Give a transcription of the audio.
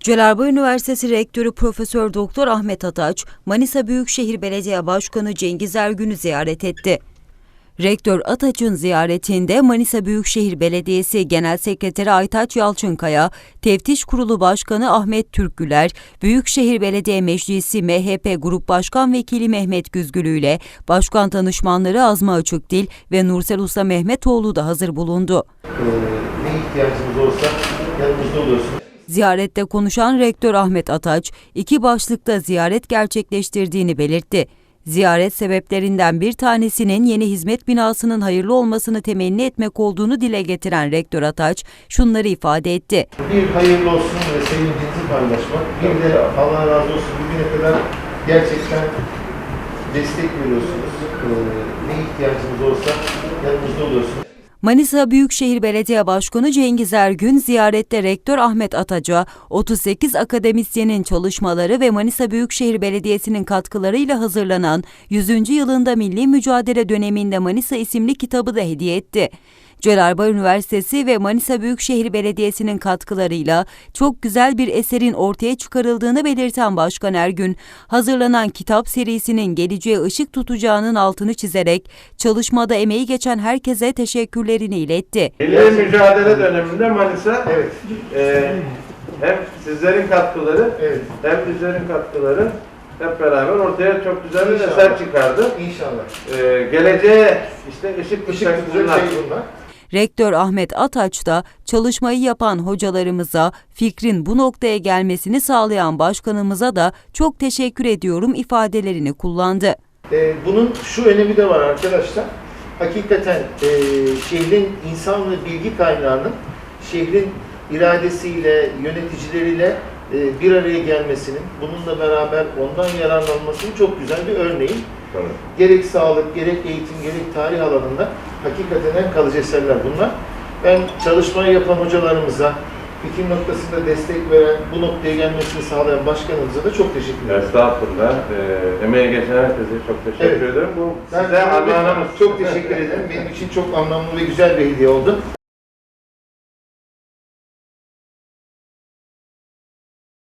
Celalbay Üniversitesi Rektörü Profesör Doktor Ahmet Ataç, Manisa Büyükşehir Belediye Başkanı Cengiz Ergün'ü ziyaret etti. Rektör Ataç'ın ziyaretinde Manisa Büyükşehir Belediyesi Genel Sekreteri Aytaç Yalçınkaya, Teftiş Kurulu Başkanı Ahmet Türkgüler, Büyükşehir Belediye Meclisi MHP Grup Başkan Vekili Mehmet Güzgülü ile Başkan Danışmanları Azma Açıkdil ve Nursel Usta Mehmetoğlu da hazır bulundu. Ee, ne ihtiyacımız olsa yanımızda oluyorsunuz. Ziyarette konuşan Rektör Ahmet Ataç, iki başlıkta ziyaret gerçekleştirdiğini belirtti. Ziyaret sebeplerinden bir tanesinin yeni hizmet binasının hayırlı olmasını temenni etmek olduğunu dile getiren Rektör Ataç, şunları ifade etti. Bir hayırlı olsun ve sevincinizi paylaşmak. Bir de Allah razı olsun bugüne kadar gerçekten destek veriyorsunuz. Ee, ne ihtiyacımız olsa yanımızda oluyorsunuz. Manisa Büyükşehir Belediye Başkanı Cengiz Ergün ziyarette Rektör Ahmet Ataç'a 38 akademisyenin çalışmaları ve Manisa Büyükşehir Belediyesi'nin katkılarıyla hazırlanan 100. yılında Milli Mücadele döneminde Manisa isimli kitabı da hediye etti. Celalbay Üniversitesi ve Manisa Büyükşehir Belediyesi'nin katkılarıyla çok güzel bir eserin ortaya çıkarıldığını belirten Başkan Ergün, hazırlanan kitap serisinin geleceğe ışık tutacağının altını çizerek çalışmada emeği geçen herkese teşekkürlerini iletti. Milli mücadele döneminde Manisa Evet, e, hem sizlerin katkıları evet. hem bizlerin katkıları hep beraber ortaya çok güzel bir İnşallah. eser çıkardı. İnşallah. E, geleceğe işte ışık tutacak bunlar. şey bunlar. Rektör Ahmet Ataç da çalışmayı yapan hocalarımıza, fikrin bu noktaya gelmesini sağlayan başkanımıza da çok teşekkür ediyorum ifadelerini kullandı. Ee, bunun şu önemi de var arkadaşlar. Hakikaten e, şehrin insan ve bilgi kaynağının şehrin iradesiyle, yöneticileriyle e, bir araya gelmesinin, bununla beraber ondan yararlanmasının çok güzel bir örneği. Tabii. Gerek sağlık, gerek eğitim, gerek tarih alanında hakikaten en kalıcı eserler bunlar. Ben çalışmayı yapan hocalarımıza, fikir noktasında destek veren, bu noktaya gelmesini sağlayan başkanımıza da çok teşekkür ederim. Estağfurullah. E, emeğe geçen herkese çok teşekkür Evet. ederim. Bu Ben size anlamamız. çok teşekkür ederim. Benim için çok anlamlı ve güzel bir hediye oldu.